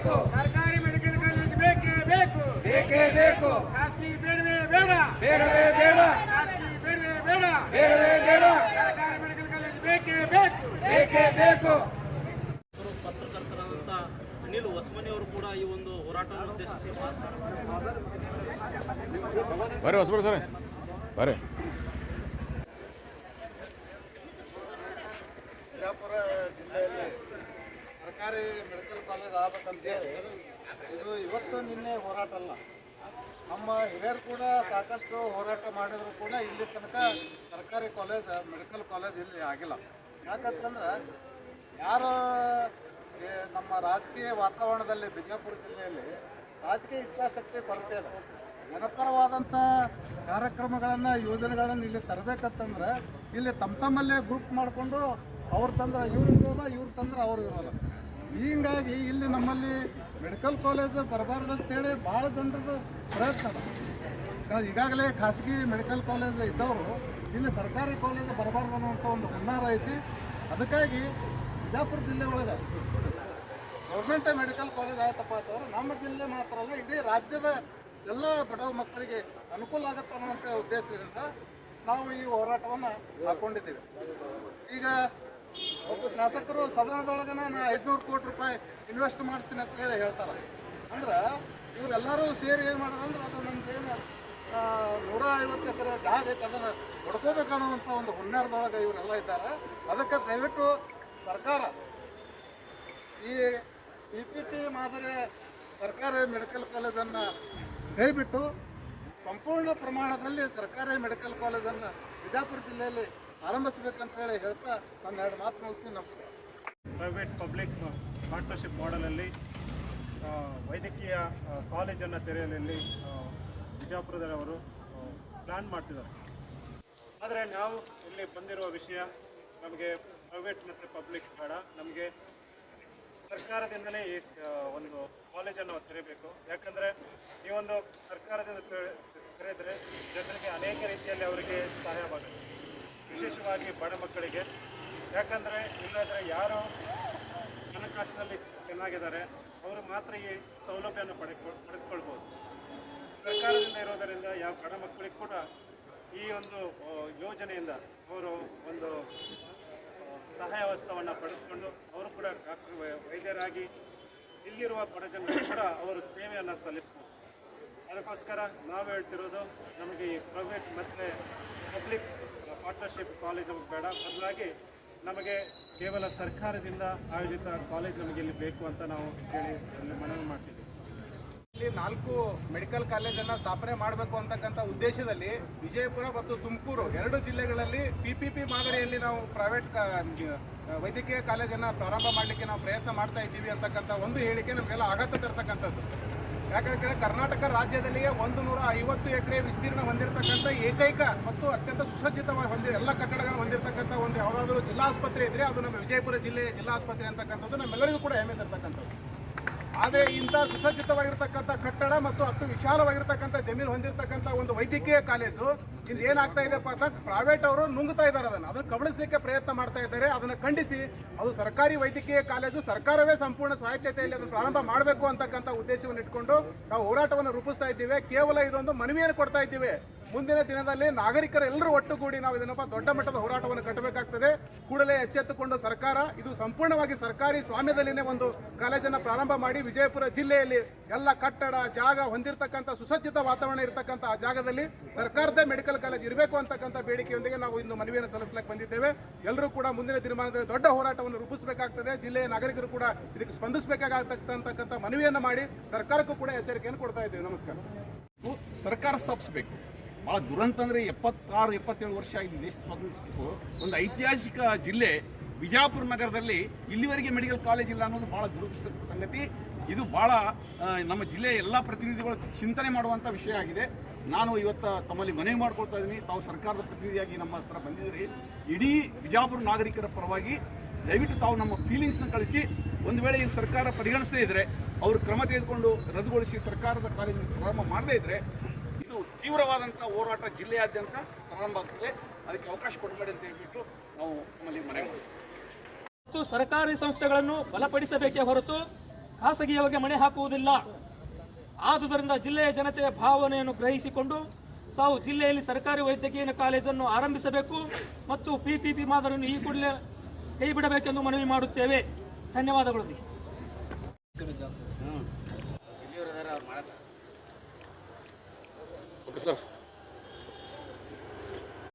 ಬೇಕು. ಸರ್ಕಾರಿ medical college ಬೇಕೇ ಬೇಕು. ಬೇಕೇ ಬೇಕು. ಖಾಸಗಿ ಬೇಡವೇ ಬೇಡ. ಬೇಡವೇ ಬೇಡ. ಖಾಸಗಿ ಬೇಡವೇ ಬೇಡ. ಬೇಡವೇ ಬೇಡ. ಸರ್ಕಾರಿ ಮೆಡಿಕಲ್ ಕಾಲೇಜ್ ಬೇಕೇ ಬೇಕು. ಬೇಕೇ ಬೇಕು. ಪತ್ರಕರ್ತರಾದಂಥ ಅನಿಲ್ ಹೊಸ್ಮನಿ ಅವರು ಕೂಡ ಈ ಒಂದು ಹೋರಾಟವನ್ನು ಉದ್ದೇಶಿಸಿ ಬರ್ರಿ ಹೊಸಬರು ಸರ್. ಬರ್ರಿ. ಸರ್ಕಾರಿ ಮೆಡಿಕಲ್ ಕಾಲೇಜ್ ಆಗ್ಬೇಕಂತೇಳಿ, ಇದು ಇವತ್ತು ನಿನ್ನೆ ಹೋರಾಟ ಅಲ್ಲ. ನಮ್ಮ ಹಿರಿಯರು ಕೂಡ ಸಾಕಷ್ಟು ಹೋರಾಟ ಮಾಡಿದ್ರು ಕೂಡ ಇಲ್ಲಿ ತನಕ ಸರ್ಕಾರಿ ಕಾಲೇಜ್, ಮೆಡಿಕಲ್ ಕಾಲೇಜ್ ಇಲ್ಲಿ ಆಗಿಲ್ಲ. ಯಾಕಂತಂದ್ರೆ ಯಾರು ನಮ್ಮ ರಾಜಕೀಯ ವಾತಾವರಣದಲ್ಲಿ, ಬಿಜಾಪುರ ಜಿಲ್ಲೆಯಲ್ಲಿ ರಾಜಕೀಯ ಇಚ್ಛಾಶಕ್ತಿ ಕೊರತೆ ಇದೆ. ಜನಪರವಾದಂಥ ಕಾರ್ಯಕ್ರಮಗಳನ್ನು, ಯೋಜನೆಗಳನ್ನು ಇಲ್ಲಿ ತರಬೇಕಂತಂದ್ರೆ ಇಲ್ಲಿ ತಮ್ಮ ತಮ್ಮಲ್ಲೇ ಗ್ರೂಪ್ ಮಾಡಿಕೊಂಡು ಅವ್ರು ತಂದ್ರೆ, ಇವ್ರು ಇರೋದ, ಇವ್ರು ತಂದ್ರೆ ಅವ್ರು ವಿರೋಧ ಹೀಗಾಗಿ ಇಲ್ಲಿ ನಮ್ಮಲ್ಲಿ ಮೆಡಿಕಲ್ ಕಾಲೇಜ್ ಬರಬಾರ್ದು ಅಂತೇಳಿ ಭಾಳ ಜನರದ್ದು ಪ್ರಯತ್ನ ಅದ. ಈಗಾಗಲೇ ಖಾಸಗಿ ಮೆಡಿಕಲ್ ಕಾಲೇಜ್ ಇದ್ದವರು ಇಲ್ಲಿ ಸರ್ಕಾರಿ ಕಾಲೇಜ್ ಬರಬಾರ್ದು ಅನ್ನೋಂಥ ಒಂದು ಹುನ್ನಾರ ಐತಿ. ಅದಕ್ಕಾಗಿ ಬಿಜಾಪುರ ಜಿಲ್ಲೆ ಒಳಗೆ ಗೌರ್ಮೆಂಟ್ ಮೆಡಿಕಲ್ ಕಾಲೇಜ್ ಆಯ್ತಪ್ಪ ಅಂತಂದ್ರೆ ನಮ್ಮ ಜಿಲ್ಲೆ ಮಾತ್ರ ಅಲ್ಲ, ಇಡೀ ರಾಜ್ಯದ ಎಲ್ಲ ಬಡವ ಮಕ್ಕಳಿಗೆ ಅನುಕೂಲ ಆಗತ್ತೆ ಅನ್ನುವಂಥ ಉದ್ದೇಶದಿಂದ ನಾವು ಈ ಹೋರಾಟವನ್ನು ಹಾಕೊಂಡಿದ್ದೀವಿ. ಈಗ ಒಬ್ಬ ಶಾಸಕರು ಸದನದೊಳಗನ ನಾ ಐದುನೂರು ಕೋಟಿ ರೂಪಾಯಿ ಇನ್ವೆಸ್ಟ್ ಮಾಡ್ತೀನಿ ಅಂತ ಹೇಳಿ ಹೇಳ್ತಾರೆ. ಅಂದ್ರೆ ಇವರೆಲ್ಲರೂ ಸೇರಿ ಏನು ಅಂದ್ರೆ ಅದು ನಮ್ದು ಏನು ನೂರ ಐವತ್ತು ಎಕರೆ ಜಾಗ ಐತೆ, ಅದನ್ನು ಹೊಡ್ಕೋಬೇಕನ್ನುವಂಥ ಒಂದು ಹುನ್ನಾರದೊಳಗೆ ಇವರೆಲ್ಲ ಇದ್ದಾರೆ. ಅದಕ್ಕೆ ದಯವಿಟ್ಟು ಸರ್ಕಾರ, ಈ ಪಿ ಪಿ ಪಿ ಮಾದರಿಯ ಸರ್ಕಾರಿ ಮೆಡಿಕಲ್ ಕಾಲೇಜನ್ನು ಕೈಬಿಟ್ಟು ಸಂಪೂರ್ಣ ಪ್ರಮಾಣದಲ್ಲಿ ಸರ್ಕಾರಿ ಮೆಡಿಕಲ್ ಕಾಲೇಜನ್ನು ಬಿಜಾಪುರ ಜಿಲ್ಲೆಯಲ್ಲಿ ಆರಂಭಿಸಬೇಕಂತ ಹೇಳಿ ಹೇಳ್ತಾ ನನ್ನ ಎರಡು ಮಾತು ಮುಗಿಸ್ತೀನಿ. ನಮಸ್ಕಾರ. ಪ್ರೈವೇಟ್ ಪಬ್ಲಿಕ್ ಪಾರ್ಟ್ನರ್ಶಿಪ್ ಮಾಡೆಲಲ್ಲಿ ವೈದ್ಯಕೀಯ ಕಾಲೇಜನ್ನು ತೆರೆಯಲಲ್ಲಿ ಬಿಜಾಪುರದವರು ಪ್ಲ್ಯಾನ್ ಮಾಡ್ತಿದ್ದಾರೆ. ಆದರೆ ನಾವು ಇಲ್ಲಿ ಬಂದಿರುವ ವಿಷಯ ನಮಗೆ ಪ್ರೈವೇಟ್ ಮತ್ತು ಪಬ್ಲಿಕ್ ಬೇಡ. ನಮಗೆ ಸರ್ಕಾರದಿಂದಲೇ ಈ ಒಂದು ಕಾಲೇಜನ್ನು ತೆರೆಯಬೇಕು ಯಾಕಂದರೆ ಈ ಒಂದು ಸರ್ಕಾರದಿಂದ ತೆರೆದರೆ ಜನರಿಗೆ ಅನೇಕ ರೀತಿಯಲ್ಲಿ ಅವರಿಗೆ ಸಹಾಯವಾಗುತ್ತೆ. ವಿಶೇಷವಾಗಿ ಬಡ ಮಕ್ಕಳಿಗೆ. ಯಾಕಂದರೆ ಇಲ್ಲಾದರೆ ಯಾರು ಹಣಕಾಸಿನಲ್ಲಿ ಚೆನ್ನಾಗಿದ್ದಾರೆ, ಅವರು ಮಾತ್ರ ಈ ಸೌಲಭ್ಯವನ್ನು ಪಡೆದುಕೊ ಪಡೆದುಕೊಳ್ಬೋದು. ಸರ್ಕಾರದಿಂದ ಇರೋದರಿಂದ ಯಾವ ಬಡ ಮಕ್ಕಳಿಗೆ ಕೂಡ ಈ ಒಂದು ಯೋಜನೆಯಿಂದ ಅವರು ಒಂದು ಸಹಾಯ ಹಸ್ತವನ್ನು ಪಡೆದುಕೊಂಡು ಅವರು ಕೂಡ ಡಾಕ್ಟರ್ ವೈದ್ಯರಾಗಿ ಇಲ್ಲಿರುವ ಬಡ ಜನರು ಕೂಡ ಅವರು ಸೇವೆಯನ್ನು ಸಲ್ಲಿಸ್ಬೋದು. ಅದಕ್ಕೋಸ್ಕರ ನಾವು ಹೇಳ್ತಿರೋದು, ನಮಗೆ ಈ ಪ್ರೈವೇಟ್ ಮತ್ತು ಪಬ್ಲಿಕ್ ಪಾರ್ಟ್ನರ್ಶಿಪ್ ಕಾಲೇಜ್ ಬೇಡ. ಬದಲಾಗಿ ನಮಗೆ ಕೇವಲ ಸರ್ಕಾರದಿಂದ ಆಯೋಜಿತ ಕಾಲೇಜ್ ನಮಗೆ ಇಲ್ಲಿ ಬೇಕು ಅಂತ ನಾವು ಕೇಳಿ ಮನವಿ ಮಾಡ್ತೀವಿ ಇಲ್ಲಿ ನಾಲ್ಕು ಮೆಡಿಕಲ್ ಕಾಲೇಜನ್ನು ಸ್ಥಾಪನೆ ಮಾಡಬೇಕು ಅಂತಕ್ಕಂಥ ಉದ್ದೇಶದಲ್ಲಿ ವಿಜಯಪುರ ಮತ್ತು ತುಮಕೂರು ಎರಡು ಜಿಲ್ಲೆಗಳಲ್ಲಿ ಪಿ ಪಿ ಪಿ ಮಾದರಿಯಲ್ಲಿ ನಾವು ಪ್ರೈವೇಟ್ ವೈದ್ಯಕೀಯ ಕಾಲೇಜನ್ನು ಪ್ರಾರಂಭ ಮಾಡಲಿಕ್ಕೆ ನಾವು ಪ್ರಯತ್ನ ಮಾಡ್ತಾ ಇದ್ದೀವಿ ಅಂತಕ್ಕಂಥ ಒಂದು ಹೇಳಿಕೆ ನಮಗೆಲ್ಲ ಆಘಾತ ತರ್ತಕ್ಕಂಥದ್ದು. ಯಾಕಂದ್ರೆ ಕರ್ನಾಟಕ ರಾಜ್ಯದಲ್ಲಿಯೇ ಒಂದು ನೂರ ಐವತ್ತು ಎಕರೆ ವಿಸ್ತೀರ್ಣ ಹೊಂದಿರತಕ್ಕಂಥ ಏಕೈಕ ಮತ್ತು ಅತ್ಯಂತ ಸುಸಜ್ಜಿತವಾಗಿ ಹೊಂದಿರ ಎಲ್ಲ ಕಟ್ಟಡಗಳನ್ನು ಹೊಂದಿರತಕ್ಕಂಥ ಒಂದು ಯಾವುದಾದ್ರೂ ಜಿಲ್ಲಾಸ್ಪತ್ರೆ ಇದ್ರೆ ಅದು ನಮ್ಮ ವಿಜಯಪುರ ಜಿಲ್ಲೆಯ ಜಿಲ್ಲಾಸ್ಪತ್ರೆ ಅಂತಕ್ಕಂಥದ್ದು ನಮ್ಮೆಲ್ಲರಿಗೂ ಕೂಡ ಹೆಮ್ಮೆ ತರ್ತಕ್ಕಂಥದ್ದು. ಆದರೆ ಇಂಥ ಸುಸಜ್ಜಿತವಾಗಿರ್ತಕ್ಕಂಥ ಕಟ್ಟಡ ಮತ್ತು ಅಷ್ಟು ವಿಶಾಲವಾಗಿರ್ತಕ್ಕಂಥ ಜಮೀನು ಹೊಂದಿರತಕ್ಕಂಥ ಒಂದು ವೈದ್ಯಕೀಯ ಕಾಲೇಜು, ಇಂದು ಏನಾಗ್ತಾ ಇದೆಪ್ಪ ಅಂತ ಪ್ರೈವೇಟ್ ಅವರು ನುಂಗ್ತಾ ಇದ್ದಾರೆ ಅದನ್ನು. ಅದನ್ನು ಕಬಳಿಸಲಿಕ್ಕೆ ಪ್ರಯತ್ನ ಮಾಡ್ತಾ ಇದ್ದಾರೆ. ಅದನ್ನು ಖಂಡಿಸಿ ಅದು ಸರ್ಕಾರಿ ವೈದ್ಯಕೀಯ ಕಾಲೇಜು, ಸರ್ಕಾರವೇ ಸಂಪೂರ್ಣ ಸ್ವಾಯತ್ತತೆಯಲ್ಲಿ ಅದನ್ನು ಪ್ರಾರಂಭ ಮಾಡಬೇಕು ಅಂತಕ್ಕಂಥ ಉದ್ದೇಶವನ್ನು ಇಟ್ಕೊಂಡು ನಾವು ಹೋರಾಟವನ್ನು ರೂಪಿಸ್ತಾ ಇದ್ದೀವಿ. ಕೇವಲ ಇದೊಂದು ಮನವಿಯನ್ನು ಕೊಡ್ತಾ ಇದ್ದೀವಿ. ಮುಂದಿನ ದಿನದಲ್ಲಿ ನಾಗರಿಕರೆಲ್ಲರೂ ಒಟ್ಟುಗೂಡಿ ನಾವು ಇದನ್ನಪ್ಪ ದೊಡ್ಡ ಮಟ್ಟದ ಹೋರಾಟವನ್ನು ಕಟ್ಟಬೇಕಾಗ್ತದೆ. ಕೂಡಲೇ ಎಚ್ಚೆತ್ತುಕೊಂಡು ಸರ್ಕಾರ, ಇದು ಸಂಪೂರ್ಣವಾಗಿ ಸರ್ಕಾರಿ ಸ್ವಾಮ್ಯದಲ್ಲಿನೇ ಒಂದು ಕಾಲೇಜನ್ನು ಪ್ರಾರಂಭ ಮಾಡಿ ವಿಜಯಪುರ ಜಿಲ್ಲೆಯಲ್ಲಿ ಎಲ್ಲ ಕಟ್ಟಡ, ಜಾಗ ಹೊಂದಿರತಕ್ಕಂಥ ಸುಸಜ್ಜಿತ ವಾತಾವರಣ ಇರತಕ್ಕಂಥ ಆ ಜಾಗದಲ್ಲಿ ಸರ್ಕಾರದ ಮೆಡಿಕಲ್ ಕಾಲೇಜ್ ಇರಬೇಕು ಅಂತಕ್ಕಂಥ ಬೇಡಿಕೆಯೊಂದಿಗೆ ನಾವು ಇಂದು ಮನವಿಯನ್ನು ಸಲ್ಲಿಸಲಿಕ್ಕೆ ಬಂದಿದ್ದೇವೆ. ಎಲ್ಲರೂ ಕೂಡ ಮುಂದಿನ ದಿನಮಾನದಲ್ಲಿ ದೊಡ್ಡ ಹೋರಾಟವನ್ನು ರೂಪಿಸಬೇಕಾಗ್ತದೆ. ಜಿಲ್ಲೆಯ ನಾಗರಿಕರು ಕೂಡ ಇದಕ್ಕೆ ಸ್ಪಂದಿಸಬೇಕಾಗತಕ್ಕಂಥ ಮನವಿಯನ್ನು ಮಾಡಿ ಸರ್ಕಾರಕ್ಕೂ ಕೂಡ ಎಚ್ಚರಿಕೆಯನ್ನು ಕೊಡ್ತಾ ಇದ್ದೇವೆ. ನಮಸ್ಕಾರ. ಸರ್ಕಾರ ಸ್ಥಾಪಿಸಬೇಕು. ಭಾಳ ದುರಂತ ಅಂದರೆ ಎಪ್ಪತ್ತಾರು, ಎಪ್ಪತ್ತೇಳು ವರ್ಷ ಆಗಿದೆ ದೇಶ ಸ್ವಾತಂತ್ರ್ಯಕ್ಕೂ. ಒಂದು ಐತಿಹಾಸಿಕ ಜಿಲ್ಲೆ ಬಿಜಾಪುರ ನಗರದಲ್ಲಿ ಇಲ್ಲಿವರೆಗೆ ಮೆಡಿಕಲ್ ಕಾಲೇಜ್ ಇಲ್ಲ ಅನ್ನೋದು ಭಾಳ ದುರದೃಷ್ಟ ಸಂಗತಿ. ಇದು ಭಾಳ ನಮ್ಮ ಜಿಲ್ಲೆಯ ಎಲ್ಲ ಪ್ರತಿನಿಧಿಗಳು ಚಿಂತನೆ ಮಾಡುವಂಥ ವಿಷಯ ಆಗಿದೆ. ನಾನು ಇವತ್ತು ತಮ್ಮಲ್ಲಿ ಮನವಿ ಮಾಡ್ಕೊಳ್ತಾ ಇದ್ದೀನಿ. ತಾವು ಸರ್ಕಾರದ ಪ್ರತಿನಿಧಿಯಾಗಿ ನಮ್ಮ ಹತ್ರ ಬಂದಿದ್ದೀರಿ. ಇಡೀ ಬಿಜಾಪುರ ನಾಗರಿಕರ ಪರವಾಗಿ ದಯವಿಟ್ಟು ತಾವು ನಮ್ಮ ಫೀಲಿಂಗ್ಸ್ನ ಕಳಿಸಿ. ಒಂದು ವೇಳೆ ಈ ಸರ್ಕಾರ ಪರಿಗಣಿಸದೇ ಇದ್ದರೆ ಅವರು ಕ್ರಮ ತೆಗೆದುಕೊಂಡು ರದ್ದುಗೊಳಿಸಿ ಸರ್ಕಾರದ ಕಾಲೇಜಿನ ಪ್ರಾರಂಭ ಮಾಡದೇ ಇದ್ದರೆ ಇದು ತೀವ್ರವಾದಂಥ ಹೋರಾಟ ಜಿಲ್ಲೆಯಾದ್ಯಂತ ಪ್ರಾರಂಭ ಆಗ್ತದೆ. ಅದಕ್ಕೆ ಅವಕಾಶ ಕೊಡಬೇಡಿ ಅಂತ ಹೇಳ್ಬಿಟ್ಟು ನಾವು ನಮ್ಮಲ್ಲಿ ಮಾಡಿದ್ದೇವೆ ಮತ್ತು ಸರ್ಕಾರಿ ಸಂಸ್ಥೆಗಳನ್ನು ಬಲಪಡಿಸಬೇಕೇ ಹೊರತು ಖಾಸಗಿಯವರಿಗೆ ಮಣೆ ಹಾಕುವುದಿಲ್ಲ. ಆದುದರಿಂದ ಜಿಲ್ಲೆಯ ಜನತೆಯ ಭಾವನೆಯನ್ನು ಗ್ರಹಿಸಿಕೊಂಡು ತಾವು ಜಿಲ್ಲೆಯಲ್ಲಿ ಸರ್ಕಾರಿ ವೈದ್ಯಕೀಯ ಕಾಲೇಜನ್ನು ಆರಂಭಿಸಬೇಕು ಮತ್ತು ಪಿಪಿಪಿ ಮಾದರಿಯನ್ನು ಈ ಕೂಡಲೇ ಕೈ ಬಿಡಬೇಕೆಂದು ಮನವಿ ಮಾಡುತ್ತೇವೆ. ಧನ್ಯವಾದಗಳು. Okay sir